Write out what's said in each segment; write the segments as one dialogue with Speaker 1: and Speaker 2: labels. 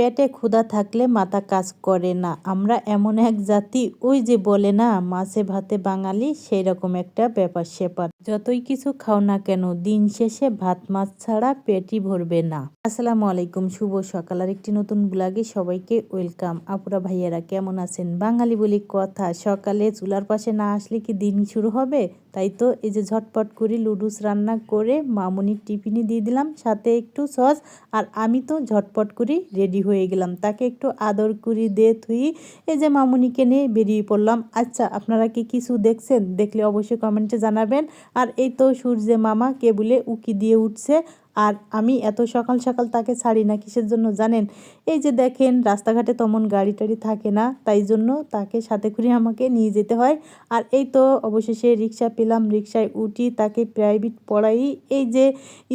Speaker 1: পেটে ক্ষুধা থাকলে মাথা কাজ করে না। আমরা এমন এক জাতি, ওই যে বলে না, মাছে ভাতে বাঙালি সেই রকম একটা ব্যাপার স্যাপার। যতই কিছু খাও না কেন, দিন শেষে ভাত মাছ ছাড়া পেটই ভরবে না। আসসালামু আলাইকুম, শুভ সকাল। আর একটি নতুন ব্লগে সবাইকে ওয়েলকাম। আপুরা, ভাইয়ারা কেমন আছেন? বাঙালি বলি কথা, সকালে চুলার পাশে না আসলে কি দিন শুরু হবে? তাই তো এই যে ঝটপট করে লুডুস রান্না করে মামুনির টিফিনে দিয়ে দিলাম, সাথে একটু সস, আর আমি তো ঝটপট করে রেডি হয়ে গেলাম। তাকে একটু আদর করি দিয়ে থুই, এই যে মামুনিকে নিয়ে বেরিয়ে পড়লাম। আচ্ছা আপনারা কি কিছু দেখছেন? দেখলে অবশ্যই কমেন্টে জানাবেন। আর এই তো সূর্যে মামা কেবলে উকি দিয়ে উঠছে। আর আমি এত সকাল সকাল তাকে ছাড়ি না, কিসের জন্য জানেন? এই যে দেখেন, রাস্তাঘাটে তেমন গাড়ি টাড়ি থাকে না, তাই জন্য তাকে সাথে করে আমাকে নিয়ে যেতে হয়। আর এই তো অবশেষে রিক্সা পেলাম, রিক্সায় উঠি, তাকে প্রাইভেট পড়াই। এই যে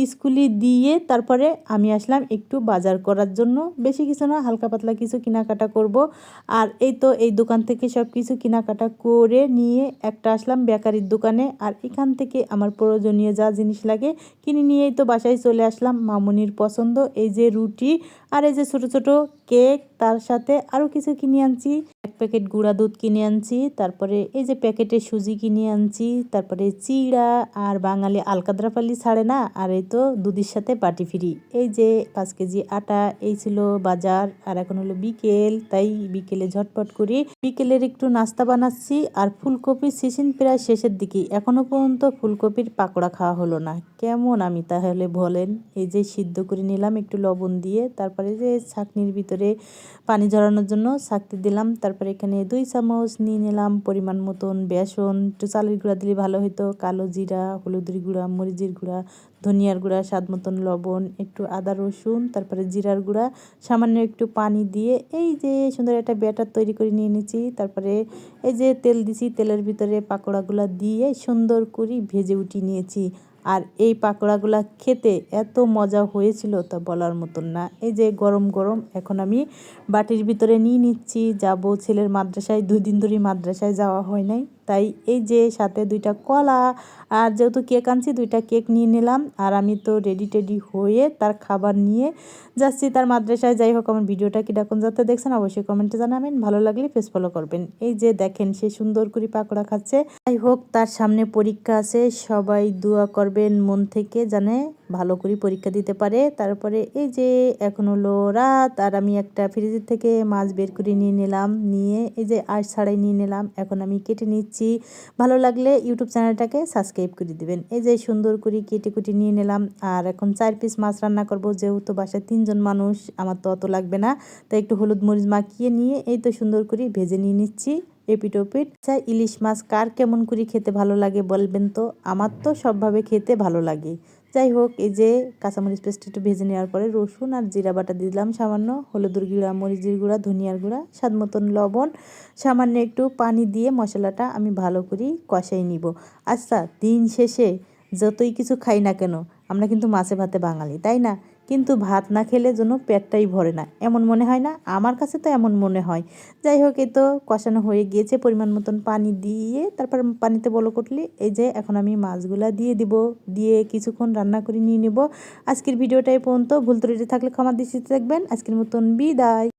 Speaker 1: স্কুলে দিয়ে তারপরে আমি আসলাম একটু বাজার করার জন্য। বেশি কিছু না, হালকা পাতলা কিছু কেনাকাটা করব। আর এই তো এই দোকান থেকে সব কিছু কেনাকাটা করে নিয়ে একটা আসলাম বেকারির দোকানে। আর এখান থেকে আমার প্রয়োজনীয় যা জিনিস লাগে কিনে নিয়েই তো বাসায় চলে আসলাম মামুনির পছন্দ এই যে রুটি আর এই যে ছোট ছোট কেক, তার সাথে আরও কিছু কিনে আনছি। এক প্যাকেট গুঁড়া দুধ কিনে আনছি, তারপরে এই যে প্যাকেটে সুজি কিনে আনছি, তারপরে চিড়া, আর বাঙালি আলকাদরা পাল্লি ছাড়ে না, আর এই তো দুধের সাথে পাটি ফিরি। এই যে পাঁচ কেজি আটা, এই ছিল বাজার, আর এখন হলো বিকেল, তাই বিকেলে ঝটপট করি। বিকেলের একটু নাস্তা বানাচ্ছি, আর ফুলকপির সিজন প্রায় শেষের দিকে এখনও পর্যন্ত ফুলকপির পাকোড়া খাওয়া হলো না। কেমন আমি তাহলে বলেন? এই যে সিদ্ধ করে নিলাম একটু লবণ দিয়ে, তারপরে যে ছাকনির ভিতরে পানি ঝরানোর জন্য ছাকতে দিলাম। তারপরে এখানে দুই চামচ নিয়ে নিলাম পরিমাণ মতন বেসন। একটু চালের গুঁড়া দিলে ভালো হতো কালো জিরা, হলুদের গুঁড়া, মরিচের গুঁড়া, ধনিয়ার গুঁড়া, স্বাদ মতন লবণ, একটু আদা, রসুন, তারপরে জিরার গুঁড়া, সামান্য একটু পানি দিয়ে এই যে সুন্দর একটা ব্যাটার তৈরি করে নিয়ে নিয়েছি। তারপরে এই যে তেল দিছি, তেলের ভিতরে পাকোড়াগুলো দিয়ে সুন্দর করে ভেজে উঠিয়ে নিয়েছি। আর এই পাকোড়াগুলো খেতে এত মজা হয়েছিল তা বলার মতন না। এই যে গরম গরম, এখন আমি বাটির ভিতরে নিয়ে নিচ্ছি। যাব ছেলের মাদ্রাসায়, দুই দিন ধরে মাদ্রাসায় যাওয়া হয় নাই। তাই এই যে সাথে দুইটা কলা আর যেহেতু কেক আনছি, দুইটা কেক নিয়ে নিলাম। আর আমি তো রেডি টেডি হয়ে তার খাবার নিয়ে যাচ্ছি তার মাদ্রাসায়। যাই হোক, আমার ভিডিওটা কীরকম যাতে দেখছেন, অবশ্যই কমেন্টে জানাবেন। ভালো লাগলে ফেস ফলো করবেন। এই যে দেখেন, সে সুন্দর করে পাকোড়া খাচ্ছে। যাই হোক, তার সামনে পরীক্ষা আছে। সবাই দোয়া করবেন মন থেকে, জানে ভালো করে পরীক্ষা দিতে পারে। তারপরে এই যে এখন হলো রাত, আর আমি একটা ফ্রিজের থেকে মাছ বের করে নিয়ে নিলাম, নিয়ে এই যে আশ ছাড়াই নিয়ে নিলাম। এখন আমি কেটে নিচ্ছি। ভালো লাগলে ইউটিউব চ্যানেলটাকে সাবস্ক্রাইব করে দিবেন। এই যে সুন্দর করে কেটে কুটি নিয়ে নিলাম, আর এখন চার পিস মাছ রান্না করব। যেহেতু বাসায় তিনজন মানুষ, আমার তো অত লাগবে না। তাই একটু হলুদ মরিচ মাখিয়ে নিয়ে এই তো সুন্দর করে ভেজে নিয়ে নিচ্ছি এপিটোপিট। আচ্ছা ইলিশ মাছ কার কেমন করে খেতে ভালো লাগে বলবেন তো? আমার তো সবভাবে খেতে ভালো লাগে। যাই হোক, এই যে কাঁচামরিচ পেস্ট একটু ভেজে নেওয়ার পরে রসুন আর জিরা বাটা দিলাম সামান্য হলুদের গুঁড়া, মরিচের গুঁড়া, ধনিয়ার গুঁড়া, স্বাদ মতন লবণ, সামান্য একটু পানি দিয়ে মশলাটা আমি ভালো করে কষাই নিব। আচ্ছা দিন শেষে যতই কিছু খাই না কেন, আমরা কিন্তু মাছে ভাতে বাঙালি, তাই না? কিন্তু ভাত না খেলে যেন পেটটাই ভরে না। এমন মনে হয় না? আমার কাছে তো এমন মনে হয়। যাই হোক এ তো কষানো হয়ে গিয়েছে পরিমাণ মতন পানি দিয়ে। তারপর পানিতে বলো কটলি এই যে এখন আমি মাছগুলা দিয়ে দিব। দিয়ে কিছুক্ষণ রান্না করে নিয়ে নেব। আজকের ভিডিওটাই পর্যন্ত। ভুল ত্রুটি থাকলে ক্ষমা দৃষ্টিতে দেখবেন। আজকের মতন বিদায়।